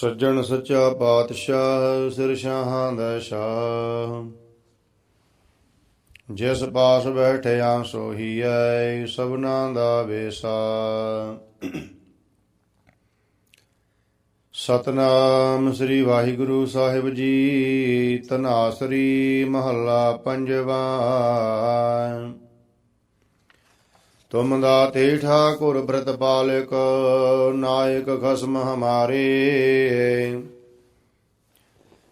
ਸੱਜਣ ਸੱਚਾ ਪਾਤਸ਼ਾਹ, ਸਿਰ ਸ਼ਾਹਾਂ ਦਾ ਸ਼ਾਹ। ਜਿਸ ਪਾਸ ਬੈਠਿਆ ਸੋਹੀਐ ਸਭਨਾ ਦਾ ਵੇਸਾ। ਸਤਨਾਮ ਸ੍ਰੀ ਵਾਹਿਗੁਰੂ ਸਾਹਿਬ ਜੀ ਤਨਾਸਰੀ ਮਹੱਲਾ ਪੰਜਵਾ। ਤੁਮ ਦਾਤੇ ਠਾਕੁਰ ਬ੍ਰਤ ਪਾਲਕ, ਨਾਇਕ ਖਸਮ ਹਮਾਰੇ।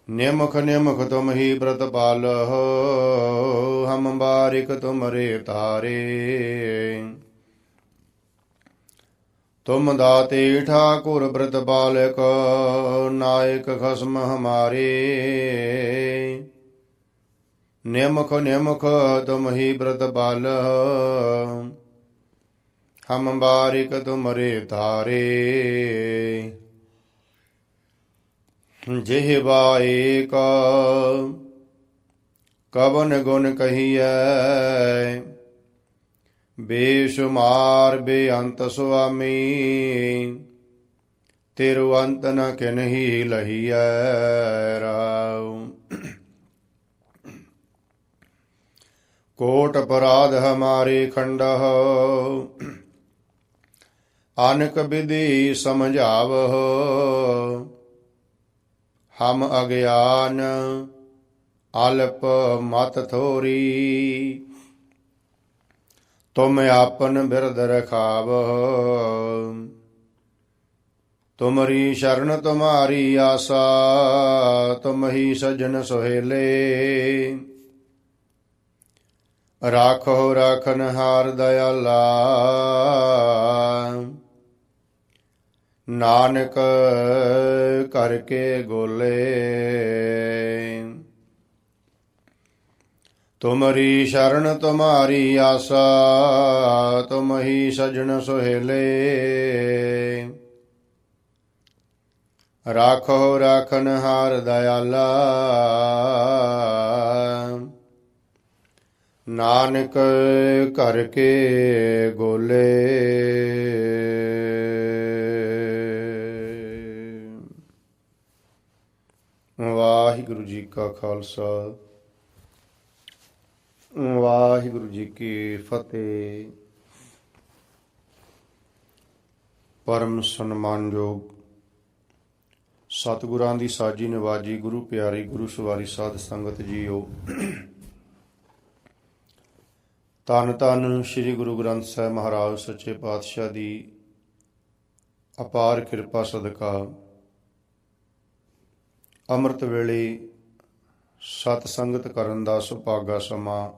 ਨਿਮਖ ਨਿਮਖ ਤੁਮ ਹੀ ਬ੍ਰਤ ਪਾਲਹੁ, ਹਮ ਬਾਰਿਕ ਤੁਮਰੇ ਤਾਰੇ। ਤੁਮ ਦਾਤੇ ਠਾਕੁਰ ਬ੍ਰਤ ਪਾਲਕ, ਨਾਇਕ ਖਸਮ ਹਮਾਰੇ। ਨਿਮਖ ਨਿਮਖ ਤੁਮ ਹੀ ਬ੍ਰਤ ਪਾਲਹੁ ਹਮ ਬਾਰਿਕ ਤੁਮਰੇ ਤਾਰੇ ਜਿਹਵਾ ਏਕ ਕਵਨ ਗੁਣ ਕਹੀਐ। ਬੇਸ਼ੁਮਾਰ ਬੇਅੰਤ ਸੁਆਮੀ, ਤੇਰੂ ਅੰਤ ਨ ਕਿਨਹੀ ਲਹੀਐ ਰਾਉ। ਕੋਟ ਅਪਰਾਧ ਹਮਾਰੇ ਖੰਡਹ ਅਨਕ ਵਿਧੀ ਸਮਝਾਵਹ, ਹਮ ਅਗਿਆਨ ਅਲਪ ਮਤ ਥੋਰੀ। ਤੁਮ ਆਪਨ ਬਿਰਦ ਰਖਾਵਹ, ਤੁਮਰੀ ਸ਼ਰਨ ਤੁਮਾਰੀ ਆਸਾ, ਤੁਮ ਹੀ ਸਜਣ ਸੁਹੇਲੇ। ਰਾਖੋ ਰਾਖਨ ਹਾਰ ਦਇਆਲਾ ਨਾਨਕ ਕਰਕੇ ਗੋਲੇ। ਤੁਮਰੀ ਸ਼ਰਨ ਤੁਮਾਰੀ ਆਸਾ ਤੁਮ ਹੀ ਸਜਣ ਸੁਹੇਲੇ। ਰਾਖੋ ਰਾਖਨ ਹਾਰ ਦਇਆਲਾ। ਨਾਨਕ ਕਰਕੇ ਗੋਲੇ। ਵਾਹਿਗੁਰੂ ਜੀ ਕਾ ਖਾਲਸਾ। ਵਾਹਿਗੁਰੂ ਜੀ ਕੀ ਫਤਿਹ। ਪਰਮ ਸਨਮਾਨਯੋਗ ਸਤਿਗੁਰਾਂ ਦੀ ਸਾਜੀ ਨਿਵਾਜ਼ੀ ਗੁਰੂ ਪਿਆਰੀ ਗੁਰੂ ਸਵਾਰੀ ਸਾਧ ਸੰਗਤ ਜੀਓ। ਤਨ ਤਨ ਸ੍ਰੀ ਗੁਰੂ ਗ੍ਰੰਥ ਸਾਹਿਬ ਮਹਾਰਾਜ ਸੱਚੇ ਪਾਤਸ਼ਾਹ ਦੀ ਅਪਾਰ ਕਿਰਪਾ ਸਦਕਾ ਅੰਮ੍ਰਿਤ ਵੇਲੇ ਸਤ ਸੰਗਤ ਕਰਨ ਦਾ ਸੁਭਾਗਾ ਸਮਾਂ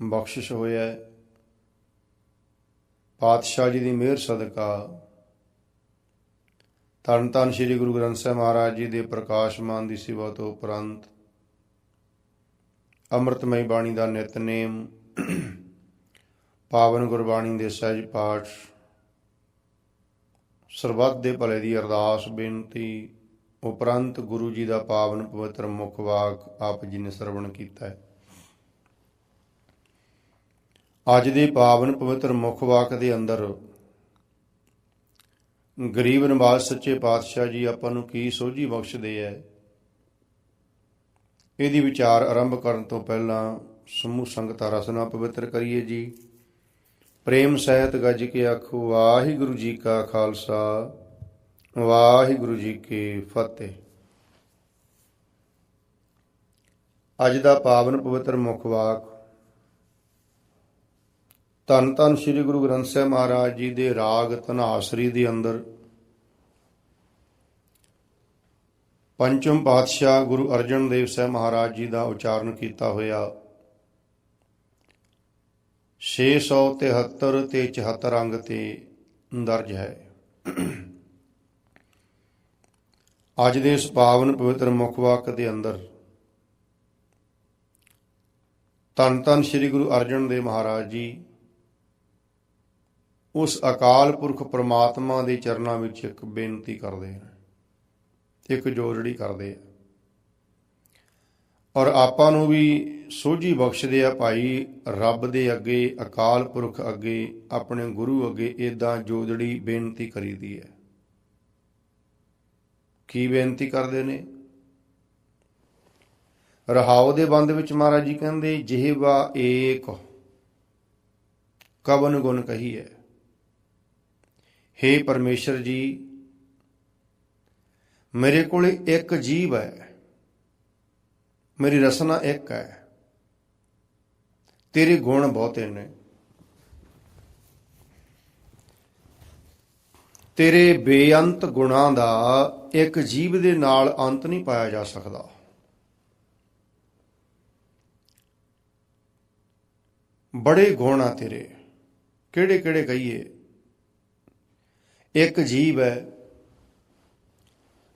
ਬਖਸ਼ਿਸ਼ ਹੋਇਆ ਪਾਤਸ਼ਾਹ ਜੀ ਦੀ ਮਿਹਰ ਸਦਕਾ ਤਨ ਤਨ ਸ੍ਰੀ ਗੁਰੂ ਗ੍ਰੰਥ ਸਾਹਿਬ ਮਹਾਰਾਜ ਜੀ ਦੇ ਪ੍ਰਕਾਸ਼ਮਾਨ ਦੀ ਸਿਵਾ ਤੋਂ ਉਪਰੰਤ ਅੰਮ੍ਰਿਤਮਈ ਬਾਣੀ ਦਾ ਨਿਤਨੇਮ, ਪਾਵਨ ਗੁਰਬਾਣੀ ਦੇ ਸਹਿਜ ਪਾਠ, ਸਰਬੱਤ ਦੇ ਭਲੇ ਦੀ ਅਰਦਾਸ, ਬੇਨਤੀ ਉਪਰੰਤ ਗੁਰੂ ਜੀ ਦਾ ਪਾਵਨ ਪਵਿੱਤਰ ਮੁਖ ਵਾਕ ਆਪ ਜੀ ਨੇ ਸਰਵਣ ਕੀਤਾ ਹੈ। ਅੱਜ ਦੇ ਪਾਵਨ ਪਵਿੱਤਰ ਮੁਖ ਵਾਕ ਦੇ ਅੰਦਰ ਗਰੀਬ ਨਿਵਾਸ ਸੱਚੇ ਪਾਤਸ਼ਾਹ ਜੀ ਆਪਾਂ ਨੂੰ ਕੀ ਸੋਝੀ ਬਖਸ਼ਦੇ ਐ, ਇਹਦੀ ਵਿਚਾਰ ਆਰੰਭ ਕਰਨ ਤੋਂ ਪਹਿਲਾਂ ਸਮੂਹ ਸੰਗਤਾਂ ਰਸਨਾ ਪਵਿੱਤਰ ਕਰੀਏ ਜੀ। ਪ੍ਰੇਮ ਸਹਿਤ ਗੱਜ ਕੇ ਆਖੋ, ਵਾਹਿਗੁਰੂ ਜੀ ਕਾ ਖਾਲਸਾ। ਵਾਹਿਗੁਰੂ ਜੀ ਕੀ ਫਤਿਹ। ਅੱਜ ਦਾ ਪਾਵਨ ਪਵਿੱਤਰ ਮੁਖ ਵਾਕ ਧੰਨ ਧੰਨ ਸ੍ਰੀ ਗੁਰੂ ਗ੍ਰੰਥ ਸਾਹਿਬ ਮਹਾਰਾਜ ਜੀ ਦੇ ਰਾਗ ਧਨਾਸਰੀ ਦੇ ਅੰਦਰ ਪੰਚਮ ਪਾਤਸ਼ਾਹ ਗੁਰੂ ਅਰਜਨ ਦੇਵ ਸਾਹਿਬ ਮਹਾਰਾਜ ਜੀ ਦਾ ਉਚਾਰਨ ਕੀਤਾ ਹੋਇਆ। 673 ਤੇ 74 ਅੰਗ ਤੇ ਦਰਜ ਹੈ। ਅੱਜ ਦੇ ਇਸ ਪਾਵਨ ਪਵਿੱਤਰ ਮੁੱਖ ਵਾਕ ਦੇ ਅੰਦਰ ਧੰਨ ਧੰਨ ਸ੍ਰੀ ਗੁਰੂ ਅਰਜਨ ਦੇਵ ਮਹਾਰਾਜ ਜੀ ਉਸ ਅਕਾਲ ਪੁਰਖ ਪ੍ਰਮਾਤਮਾ ਦੇ ਚਰਨਾਂ ਵਿੱਚ ਇੱਕ ਬੇਨਤੀ ਕਰਦੇ ਹਨ, ਇੱਕ ਜੋੜੜੀ ਕਰਦੇ ਆ। ਔਰ ਆਪਾਂ ਨੂੰ ਵੀ ਸੋਝੀ ਬਖਸ਼ਦੇ ਆ ਭਾਈ ਰੱਬ ਦੇ ਅੱਗੇ, ਅਕਾਲ ਪੁਰਖ ਅੱਗੇ, ਆਪਣੇ ਗੁਰੂ ਅੱਗੇ ਇਦਾਂ ਜੋਦੜੀ ਬੇਨਤੀ ਕਰੀਦੀ ਹੈ। ਕੀ ਬੇਨਤੀ ਕਰਦੇ ਨੇ? ਰਹਾਉ ਦੇ ਬੰਦ ਵਿੱਚ ਮਹਾਰਾਜ ਜੀ ਕਹਿੰਦੇ ਜਿਹਵਾ ਏਕ ਕਵਨ ਗੁਣ ਕਹੀ ਹੈ हे ਪਰਮੇਸ਼ਰ ਜੀ, ਮੇਰੇ ਕੋਲ ਇੱਕ ਜੀਵ ਹੈ, ਮੇਰੀ ਰਸਨਾ ਇੱਕ ਹੈ, ਤੇਰੇ ਗੁਣ ਬਹੁਤੇ ਨੇ। ਤੇਰੇ ਬੇਅੰਤ ਗੁਣਾਂ ਦਾ ਇੱਕ ਜੀਵ ਦੇ ਨਾਲ ਅੰਤ ਨਹੀਂ ਪਾਇਆ ਜਾ ਸਕਦਾ। ਬੜੇ ਗੁਣ ਆ ਤੇਰੇ। ਕਿਹੜੇ ਕਿਹੜੇ ਕਹੀਏ? ਇੱਕ ਜੀਵ ਹੈ।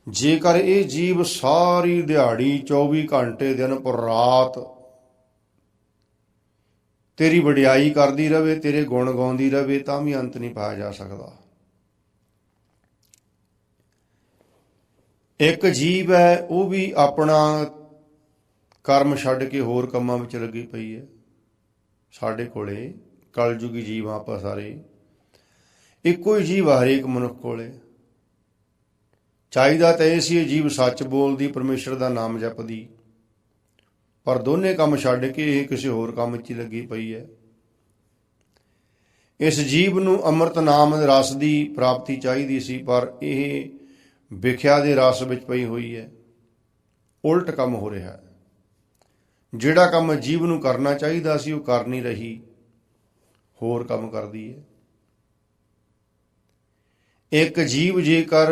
ਜੇਕਰ ਇਹ ਜੀਵ ਸਾਰੀ ਦਿਹਾੜੀ 24 ਘੰਟੇ ਦਿਨ ਪਰ ਰਾਤ ਤੇਰੀ ਵਡਿਆਈ ਕਰਦੀ ਰਵੇ, ਤੇਰੇ ਗੁਣ ਗਾਉਂਦੀ ਰਵੇ, ਤਾਂ ਵੀ ਅੰਤ ਨਹੀਂ ਪਾਇਆ ਜਾ ਸਕਦਾ। ਇੱਕ ਜੀਵ ਹੈ, ਉਹ ਵੀ ਆਪਣਾ ਕਰਮ ਛੱਡ ਕੇ ਹੋਰ ਕੰਮਾਂ ਵਿੱਚ ਲੱਗੀ ਪਈ ਹੈ। ਸਾਡੇ ਕੋਲੇ ਕਲਯੁਗੀ ਜੀਵ ਆ ਆਪਾਂ ਸਾਰੇ। ਇੱਕੋ ਹੀ ਜੀਵ ਹਰੇਕ ਮਨੁੱਖ ਕੋਲੇ। ਚਾਹੀਦਾ ਤਾਂ ਇਹ ਸੀ ਇਹ ਜੀਵ ਸੱਚ ਬੋਲਦੀ, ਪਰਮੇਸ਼ਰ ਦਾ ਨਾਮ ਜਪਦੀ। ਪਰ ਦੋਨੇ ਕੰਮ ਛੱਡ ਕੇ ਇਹ ਕਿਸੇ ਹੋਰ ਕੰਮ 'ਚ ਹੀ ਲੱਗੀ ਪਈ ਹੈ। ਇਸ ਜੀਵ ਨੂੰ ਅੰਮ੍ਰਿਤ ਨਾਮ ਰਸ ਦੀ ਪ੍ਰਾਪਤੀ ਚਾਹੀਦੀ ਸੀ, ਪਰ ਇਹ ਵਿਖਿਆ ਦੇ ਰਸ ਵਿੱਚ ਪਈ ਹੋਈ ਹੈ। ਉਲਟ ਕੰਮ ਹੋ ਰਿਹਾ ਹੈ। ਜਿਹੜਾ ਕੰਮ ਜੀਵ ਨੂੰ ਕਰਨਾ ਚਾਹੀਦਾ ਸੀ, ਉਹ ਕਰ ਨਹੀਂ ਰਹੀ। ਹੋਰ ਕੰਮ ਕਰਦੀ ਹੈ। ਇੱਕ ਜੀਵ ਜੇਕਰ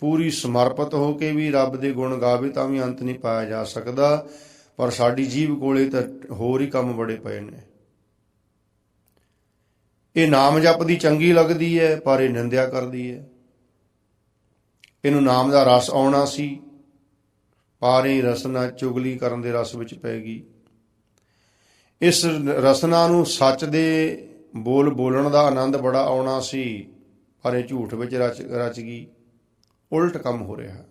ਪੂਰੀ ਸਮਰਪਿਤ ਹੋ ਕੇ ਵੀ ਰੱਬ ਦੇ ਗੁਣ ਗਾਵੇ, ਤਾਂ ਵੀ ਅੰਤ ਨਹੀਂ ਪਾਇਆ ਜਾ ਸਕਦਾ। ਪਰ ਸਾਡੀ ਜੀਵ ਕੋਲੇ ਤਾਂ ਹੋਰ ਹੀ ਕੰਮ ਬੜੇ ਪਏ ਨੇ। ਇਹ ਨਾਮ ਜਪ ਦੀ ਚੰਗੀ ਲੱਗਦੀ ਹੈ, ਪਰ ਇਹ ਨਿੰਦਿਆ ਕਰਦੀ ਹੈ। ਇਹਨੂੰ ਨਾਮ ਦਾ ਰਸ ਆਉਣਾ ਸੀ। ਪਰ ਰਸਨਾ ਚੁਗਲੀ ਕਰਨ ਦੇ ਰਸ ਵਿੱਚ ਪੈ ਗਈ। ਇਸ ਰਸਨਾ ਨੂੰ ਸੱਚ ਦੇ ਬੋਲ ਬੋਲਣ ਦਾ ਆਨੰਦ ਬੜਾ ਆਉਣਾ ਸੀ, ਪਰ ਇਹ ਝੂਠ ਵਿੱਚ ਰਚ ਰਚ ਗਈ। ਉਲਟ ਕੰਮ ਹੋ ਰਿਹਾ।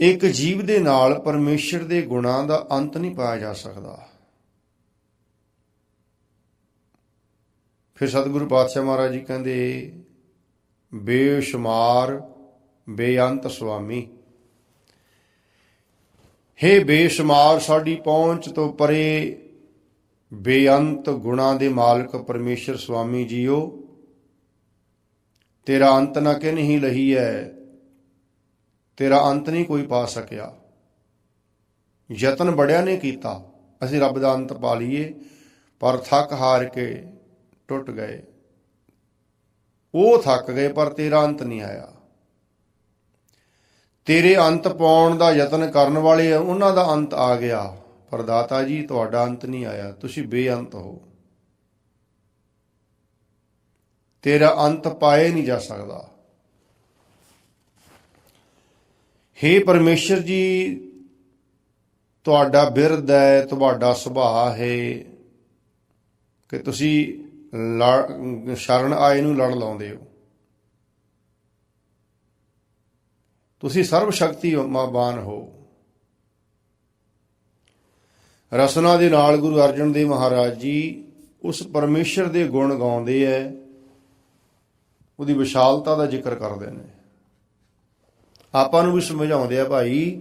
ਇੱਕ ਜੀਵ ਦੇ ਨਾਲ ਪਰਮੇਸ਼ਰ ਦੇ ਗੁਣਾਂ ਦਾ ਅੰਤ ਨਹੀਂ ਪਾਇਆ ਜਾ ਸਕਦਾ। ਫਿਰ ਸਤਿਗੁਰੂ ਪਾਤਸ਼ਾਹ ਮਹਾਰਾਜ ਜੀ ਕਹਿੰਦੇ ਬੇਸ਼ੁਮਾਰ, ਬੇਅੰਤ ਸੁਆਮੀ। ਹੇ ਬੇਸ਼ੁਮਾਰ, ਸਾਡੀ ਪਹੁੰਚ ਤੋਂ ਪਰੇ ਬੇਅੰਤ ਗੁਣਾਂ ਦੇ ਮਾਲਕ ਪਰਮੇਸ਼ਰ ਸੁਆਮੀ ਜੀਓ, ਤੇਰਾ ਅੰਤ ਨਾ ਕਿ ਨਹੀਂ ਲਹੀ ਹੈ ਤੇਰਾ ਅੰਤ ਨਹੀਂ ਕੋਈ ਪਾ ਸਕਿਆ। ਯਤਨ ਬੜਿਆ ਨੇ ਕੀਤਾ, ਅਸੀਂ ਰੱਬ ਦਾ ਅੰਤ ਪਾ ਲਈਏ, ਪਰ ਥੱਕ ਹਾਰ ਕੇ ਟੁੱਟ ਗਏ। ਉਹ ਥੱਕ ਗਏ, ਪਰ ਤੇਰਾ ਅੰਤ ਨਹੀਂ ਆਇਆ। ਤੇਰੇ ਅੰਤ ਪਾਉਣ ਦਾ ਯਤਨ ਕਰਨ ਵਾਲੇ ਉਹਨਾਂ ਦਾ ਅੰਤ ਆ ਗਿਆ। ਪਰ ਦਾਤਾ ਜੀ, ਤੁਹਾਡਾ ਅੰਤ ਨਹੀਂ ਆਇਆ। ਤੁਸੀਂ ਬੇਅੰਤ ਹੋ। ਤੇਰਾ ਅੰਤ ਪਾਏ ਨਹੀਂ ਜਾ ਸਕਦਾ। हे ਪਰਮੇਸ਼ਰ ਜੀ, ਤੁਹਾਡਾ ਬਿਰਧ ਹੈ, ਤੁਹਾਡਾ ਸੁਭਾਅ ਹੈ ਕਿ ਤੁਸੀਂ ਸ਼ਰਨ ਆਏ ਨੂੰ ਲੜ ਲਾਉਂਦੇ ਹੋ। ਤੁਸੀਂ ਸਰਵ ਸ਼ਕਤੀ ਸ਼ਕਤੀਮਾਨ ਹੋ। ਰਸਨਾ ਦੇ ਨਾਲ ਗੁਰੂ ਅਰਜਨ ਦੇਵ ਮਹਾਰਾਜ ਜੀ ਉਸ ਪਰਮੇਸ਼ਰ ਦੇ ਗੁਣ ਗਾਉਂਦੇ ਐ। ਉਹਦੀ ਵਿਸ਼ਾਲਤਾ ਦਾ ਜ਼ਿਕਰ ਕਰਦੇ ਨੇ। ਆਪਾਂ ਨੂੰ ਵੀ ਸਮਝਾਉਂਦੇ ਆ ਭਾਈ,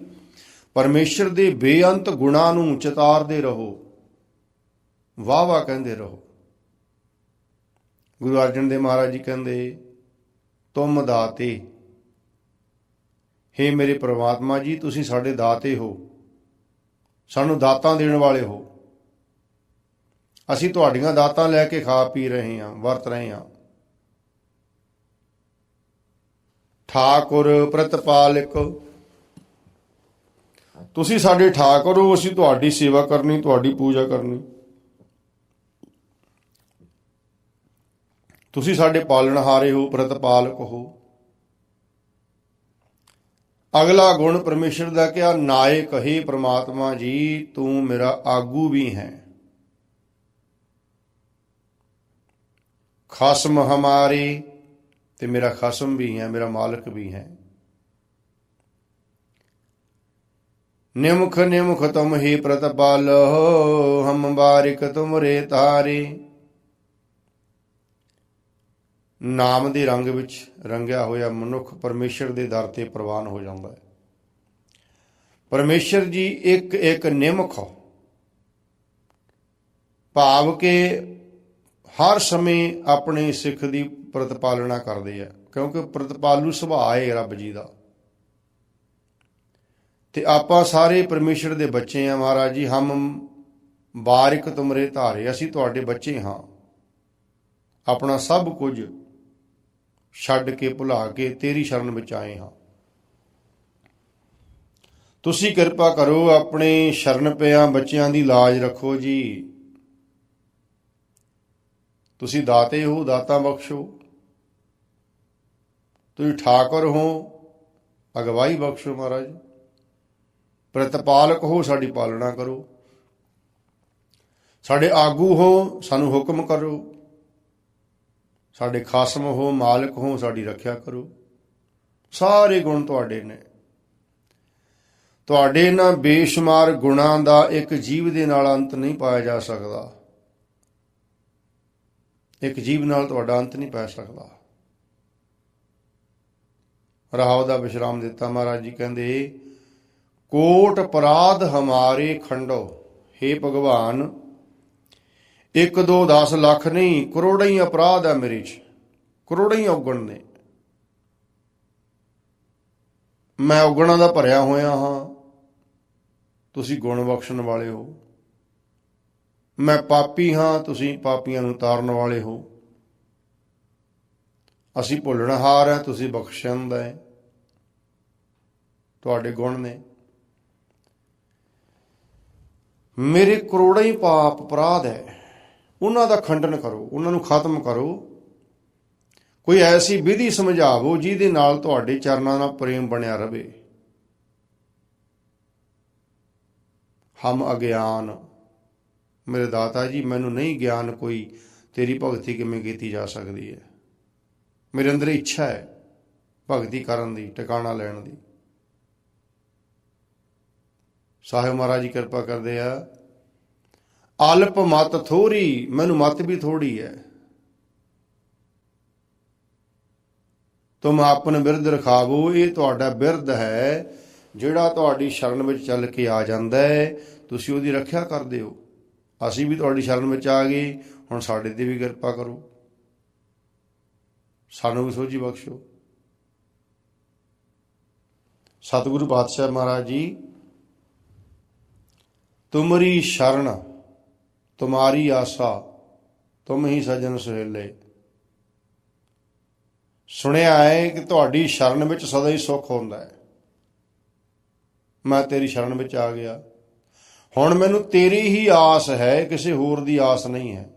ਪਰਮੇਸ਼ਰ ਦੇ ਬੇਅੰਤ ਗੁਣਾਂ ਨੂੰ ਚਿਤਾਰਦੇ ਰਹੋ। ਵਾਹ ਵਾਹ ਕਹਿੰਦੇ ਰਹੋ। ਗੁਰੂ ਅਰਜਨ ਦੇਵ ਮਹਾਰਾਜ ਜੀ ਕਹਿੰਦੇ, ਤੁਮ ਦਾਤੇ। ਹੇ ਮੇਰੇ ਪ੍ਰਮਾਤਮਾ ਜੀ, ਤੁਸੀਂ ਸਾਡੇ ਦਾਤੇ ਹੋ। ਸਾਨੂੰ ਦਾਤਾਂ ਦੇਣ ਵਾਲੇ ਹੋ। ਅਸੀਂ ਤੁਹਾਡੀਆਂ ਦਾਤਾਂ ਲੈ ਕੇ ਖਾ ਪੀ ਰਹੇ ਹਾਂ, ਵਰਤ ਰਹੇ ਹਾਂ। ਠਾਕੁਰ ਪ੍ਰਤਪਾਲਕ, ਤੁਸੀਂ ਸਾਡੇ ਠਾਕੁਰ ਹੋ, ਅਸੀਂ ਤੁਹਾਡੀ ਸੇਵਾ ਕਰਨੀ, ਤੁਹਾਡੀ ਪੂਜਾ ਕਰਨੀ। ਤੁਸੀਂ ਸਾਡੇ ਪਾਲਣਹਾਰੇ ਹੋ ਪ੍ਰਤਪਾਲਕ ਹੋ। ਅਗਲਾ ਗੁਣ ਪਰਮੇਸ਼ਰ ਦਾ ਕਿਹਾ, ਨਾਇਕ ਹੀ ਪ੍ਰਮਾਤਮਾ ਜੀ, ਤੂੰ ਮੇਰਾ ਆਗੂ ਵੀ ਹੈ। ਖਸਮ ਹਮਾਰੇ ਤੇ ਮੇਰਾ ਖਸਮ ਵੀ ਹੈ, ਮੇਰਾ ਮਾਲਕ ਵੀ ਹੈ। ਨਿਮਖ ਨਿਮਖ ਤੁਮ ਹੀ ਪ੍ਰਤਪਾਲ, ਹਮ ਬਾਰਿਕ ਤੁਮਰੇ ਤਾਰੇ। ਨਾਮ ਦੇ ਰੰਗ ਵਿੱਚ ਰੰਗਿਆ ਹੋਇਆ ਮਨੁੱਖ ਪਰਮੇਸ਼ਰ ਦੇ ਦਰ ਤੇ ਪ੍ਰਵਾਨ ਹੋ ਜਾਂਦਾ ਹੈ। ਪਰਮੇਸ਼ਰ ਜੀ ਇੱਕ ਇੱਕ ਨਿਮਖ ਭਾਵ ਕਿ ਹਰ ਸਮੇਂ ਆਪਣੇ ਸਿੱਖ ਦੀ ਪ੍ਰਤਪਾਲਣਾ ਕਰਦੇ ਆ, ਕਿਉਂਕਿ ਪ੍ਰਤਪਾਲੂ ਸੁਭਾਅ ਹੈ ਰੱਬ ਜੀ ਦਾ। ਤੇ ਆਪਾਂ ਸਾਰੇ ਪਰਮੇਸ਼ਰ ਦੇ ਬੱਚੇ ਆ ਮਹਾਰਾਜ ਜੀ, ਹਮ ਬਾਰਿਕ ਤੁਮਰੇ ਧਾਰੇ, ਅਸੀਂ ਤੁਹਾਡੇ ਬੱਚੇ ਹਾਂ। ਆਪਣਾ ਸਭ ਕੁਝ ਛੱਡ ਕੇ ਭੁਲਾ ਕੇ ਤੇਰੀ ਸ਼ਰਨ ਵਿੱਚ ਆਏ ਹਾਂ। ਤੁਸੀਂ ਕਿਰਪਾ ਕਰੋ, ਆਪਣੇ ਸ਼ਰਨ ਪਿਆ ਬੱਚਿਆਂ ਦੀ ਲਾਜ ਰੱਖੋ ਜੀ। ਤੁਸੀਂ ਦਾਤੇ ਹੋ, ਦਾਤਾ ਬਖਸ਼ੋ। ਤੁਸੀਂ ਠਾਕੁਰ ਹੋ, ਅਗਵਾਈ ਬਖਸ਼ੋ ਮਹਾਰਾਜ। ਪ੍ਰਤਪਾਲਕ ਹੋ, ਸਾਡੀ ਪਾਲਣਾ ਕਰੋ। ਸਾਡੇ ਆਗੂ ਹੋ, ਸਾਨੂੰ ਹੁਕਮ ਕਰੋ। ਸਾਡੇ ਖਾਸਮ ਹੋ, ਮਾਲਕ ਹੋ, ਸਾਡੀ ਰੱਖਿਆ ਕਰੋ। ਸਾਰੇ ਗੁਣ ਤੁਹਾਡੇ ਨੇ। ਤੁਹਾਡੇ ਇਹਨਾਂ ਬੇਸ਼ੁਮਾਰ ਗੁਣਾਂ ਦਾ ਇੱਕ ਜੀਵ ਦੇ ਨਾਲ ਅੰਤ ਨਹੀਂ ਪਾਇਆ ਜਾ ਸਕਦਾ। ਇੱਕ ਜੀਵ ਨਾਲ ਤੁਹਾਡਾ ਅੰਤ ਨਹੀਂ ਪੈ ਸਕਦਾ। ਰਾਹਵ ਦਾ ਵਿਸ਼ਰਾਮ ਦਿੱਤਾ ਮਹਾਰਾਜ ਜੀ, ਕਹਿੰਦੇ, ਕੋਟ ਅਪਰਾਧ ਹਮਾਰੇ ਖੰਡੋ हे ਭਗਵਾਨ ਇੱਕ ਦੋ 10 ਲੱਖ ਨਹੀਂ, ਕਰੋੜਾਂ ਹੀ ਅਪਰਾਧ ਹੈ ਮੇਰੇ 'ਚ। ਕਰੋੜਾਂ ਹੀ ਔਗਣ ਨੇ। ਮੈਂ ਔਗਣਾਂ ਦਾ ਭਰਿਆ ਹੋਇਆ ਹਾਂ। ਤੁਸੀਂ ਗੁਣ ਬਖਸ਼ਣ ਵਾਲੇ ਹੋ। ਮੈਂ ਪਾਪੀ ਹਾਂ, ਤੁਸੀਂ ਪਾਪੀਆਂ ਨੂੰ ਤਾਰਨ ਵਾਲੇ ਹੋ। ਅਸੀਂ ਭੁੱਲਣਹਾਰ ਹਾਂ, ਤੁਸੀਂ ਬਖਸ਼ਣ ਦਾ ਤੁਹਾਡੇ ਗੁਣ ਨੇ। ਮੇਰੇ ਕਰੋੜਾਂ ਹੀ ਪਾਪ ਅਪਰਾਧ ਹੈ। ਉਹਨਾਂ ਦਾ ਖੰਡਨ ਕਰੋ, ਉਹਨਾਂ ਨੂੰ ਖਤਮ ਕਰੋ। ਕੋਈ ਐਸੀ ਵਿਧੀ ਸਮਝਾਵੋ ਜਿਹਦੇ ਨਾਲ ਤੁਹਾਡੇ ਚਰਨਾਂ ਨਾਲ ਪ੍ਰੇਮ ਬਣਿਆ ਰਵੇ। ਹਮ ਅਗਿਆਨ। ਮੇਰੇ ਦਾਤਾ ਜੀ, ਮੈਨੂੰ ਨਹੀਂ ਗਿਆਨ ਕੋਈ, ਤੇਰੀ ਭਗਤੀ ਕਿਵੇਂ ਕੀਤੀ ਜਾ ਸਕਦੀ ਹੈ? ਮੇਰੇ ਅੰਦਰ ਇੱਛਾ ਹੈ ਭਗਤੀ ਕਰਨ ਦੀ, ਟਿਕਾਣਾ ਲੈਣ ਦੀ। ਸਾਹਿਬ ਮਹਾਰਾਜ ਜੀ ਕਿਰਪਾ ਕਰਦੇ ਆ ਅਲਪ ਮਤ ਥੋੜੀ ਮੈਨੂੰ ਮਤ ਵੀ ਥੋੜੀ ਹੈ ਤੁਮ ਆਪਨ ਬਿਰਧ ਰਖਾਵੋ, ਇਹ ਤੁਹਾਡਾ ਬਿਰਧ ਹੈ, ਜਿਹੜਾ ਤੁਹਾਡੀ ਸ਼ਰਨ ਵਿੱਚ ਚੱਲ ਕੇ ਆ ਜਾਂਦਾ ਹੈ ਤੁਸੀਂ ਉਹਦੀ ਰੱਖਿਆ ਕਰਦੇ ਹੋ ਅਸੀਂ ਵੀ ਤੁਹਾਡੀ ਸ਼ਰਨ ਵਿੱਚ ਆ ਗਏ, ਹੁਣ ਸਾਡੇ ਤੇ ਵੀ ਕਿਰਪਾ ਕਰੋ। ਸਾਨੂੰ ਵੀ ਸੋਝੀ ਬਖਸ਼ੋ। ਸਤਿਗੁਰੂ ਪਾਤਸ਼ਾਹ ਮਹਾਰਾਜ ਜੀ, ਤੁਮਰੀ ਸ਼ਰਨ ਤੁਮਾਰੀ ਆਸਾ ਤੁਮ ਹੀ ਸਜਣ ਸੁਹੇਲੇ ਸੁਣਿਆ ਹੈ ਕਿ ਤੁਹਾਡੀ ਸ਼ਰਨ ਵਿੱਚ ਸਦਾ ਹੀ ਸੁੱਖ ਹੁੰਦਾ ਹੈ ਮੈਂ ਤੇਰੀ ਸ਼ਰਨ ਵਿੱਚ ਆ ਗਿਆ ਹੁਣ ਮੈਨੂੰ ਤੇਰੀ ਹੀ ਆਸ ਹੈ ਕਿਸੇ ਹੋਰ ਦੀ ਆਸ ਨਹੀਂ ਹੈ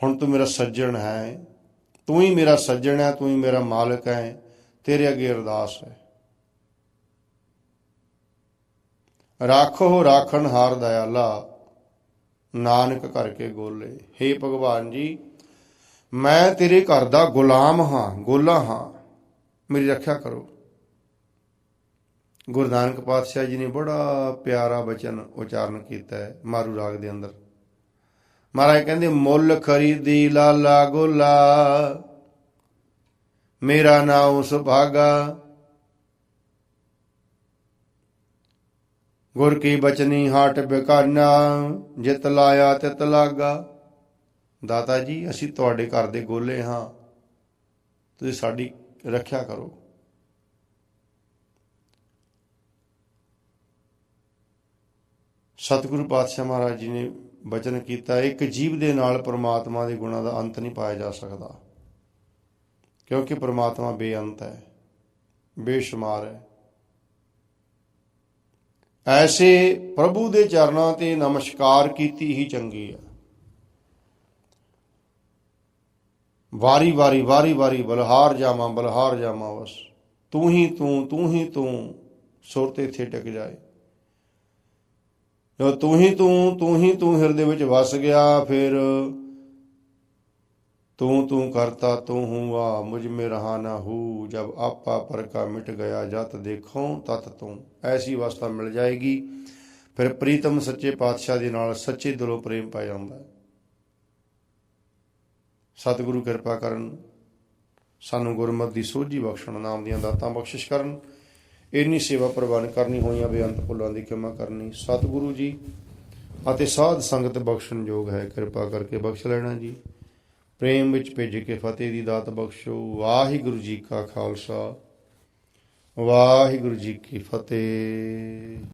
ਹੁਣ ਤੂੰ ਮੇਰਾ ਸੱਜਣ ਹੈ ਤੂੰ ਹੀ ਮੇਰਾ ਸੱਜਣ ਹੈ ਤੂੰ ਹੀ ਮੇਰਾ ਮਾਲਕ ਹੈ ਤੇਰੇ ਅੱਗੇ ਅਰਦਾਸ ਹੈ ਰਾਖੋ ਰਾਖਣ ਹਾਰ ਦਇਆਲਾ, ਨਾਨਕ ਕਰਕੇ ਗੋਲੇ। हे ਭਗਵਾਨ ਜੀ, ਮੈਂ ਤੇਰੇ ਘਰ ਦਾ ਗੁਲਾਮ ਹਾਂ, ਗੋਲਾ ਹਾਂ। ਮੇਰੀ ਰੱਖਿਆ ਕਰੋ। ਗੁਰੂ ਨਾਨਕ ਪਾਤਸ਼ਾਹ ਜੀ ਨੇ ਬੜਾ ਪਿਆਰਾ ਬਚਨ ਉਚਾਰਨ ਕੀਤਾ ਹੈ ਮਾਰੂ ਰਾਗ ਦੇ ਅੰਦਰ। ਮਹਾਰਾਜ ਕਹਿੰਦੇ, ਮੁੱਲ ਖਰੀਦੀ ਲਾਲਾ ਗੋਲਾ, ਮੇਰਾ ਨਾਮ ਸੁਭਾਗਾ ਗੁਰ ਕੀ ਬਚਨੀ ਹਾਟ ਬਿਕਾਨਾ, ਜਿਤ ਲਾਇਆ ਤਿਤ ਲਾਗਾ। ਦਾਤਾ ਜੀ, ਅਸੀਂ ਤੁਹਾਡੇ ਘਰ ਦੇ ਗੋਲੇ ਹਾਂ। ਤੁਸੀਂ ਸਾਡੀ ਰੱਖਿਆ ਕਰੋ। ਸਤਿਗੁਰੂ ਪਾਤਸ਼ਾਹ ਮਹਾਰਾਜ ਜੀ ਨੇ ਬਚਨ ਕੀਤਾ, ਇੱਕ ਜੀਵ ਦੇ ਨਾਲ ਪ੍ਰਮਾਤਮਾ ਦੇ ਗੁਣਾਂ ਦਾ ਅੰਤ ਨਹੀਂ ਪਾਇਆ ਜਾ ਸਕਦਾ। ਕਿਉਂਕਿ ਪ੍ਰਮਾਤਮਾ ਬੇਅੰਤ ਹੈ, ਬੇਸ਼ੁਮਾਰ ਹੈ। ਐਸੇ ਪ੍ਰਭੂ ਦੇ ਚਰਨਾਂ ਤੇ ਨਮਸਕਾਰ ਕੀਤੀ ਹੀ ਚੰਗੀ ਆ ਵਾਰੀ ਵਾਰੀ ਵਾਰੀ ਵਾਰੀ ਬਲਹਾਰ ਜਾਵਾਂ ਬਲਹਾਰ ਜਾਵਾਂ ਬਸ। ਤੂੰ ਹੀ ਤੂੰ ਤੂੰ ਹੀ ਤੂੰ, ਸੁਰ ਤੇ ਇੱਥੇ ਟਿਕ ਜਾਏ। ਜੋ ਤੂੰ ਹੀ ਤੂੰ ਤੂੰ ਹੀ ਤੂੰ ਹਿਰਦੇ ਵਿੱਚ ਵਸ ਗਿਆ, ਫਿਰ ਤੂੰ ਤੂੰ ਕਰਤਾ ਤੂੰ ਹੂੰ ਆ मुझ में रहा ना हो जब आपा पर का मिट गया जत देखो तत तू ਐਸੀ ਅਵਸਥਾ ਮਿਲ ਜਾਏਗੀ। ਫਿਰ ਪ੍ਰੀਤਮ ਸੱਚੇ ਪਾਤਸ਼ਾਹ ਦੇ ਨਾਲ ਸੱਚੇ ਦਿਲੋਂ ਪ੍ਰੇਮ ਪੈ ਜਾਂਦਾ ਹੈ। ਸਤਿਗੁਰੂ ਕਿਰਪਾ ਕਰਨ, ਸਾਨੂੰ ਗੁਰਮਤਿ ਦੀ ਸੋਝੀ ਬਖਸ਼ਣ, ਨਾਮ ਦੀਆਂ ਦਾਤਾਂ ਬਖਸ਼ਿਸ਼ ਕਰਨ। ਇੰਨੀ ਸੇਵਾ ਪ੍ਰਵਾਨ ਕਰਨੀ ਹੋਈਆਂ ਬੇਅੰਤ ਭੁੱਲਾਂ ਦੀ ਖਿਮਾ ਕਰਨੀ। ਸਤਿਗੁਰੂ ਜੀ, ਅਤੇ ਸਾਧ ਸੰਗਤ ਬਖਸ਼ਣ ਯੋਗ ਹੈ। ਕਿਰਪਾ ਕਰਕੇ ਬਖਸ਼ ਲੈਣਾ ਜੀ। ਪ੍ਰੇਮ ਵਿੱਚ ਭਿੱਜ ਕੇ ਫਤਿਹ ਦੀ ਦਾਤ ਬਖਸ਼ੋ। ਵਾਹਿਗੁਰੂ ਜੀ ਕਾ ਖਾਲਸਾ। ਵਾਹਿਗੁਰੂ ਜੀ ਕੀ ਫਤਿਹ।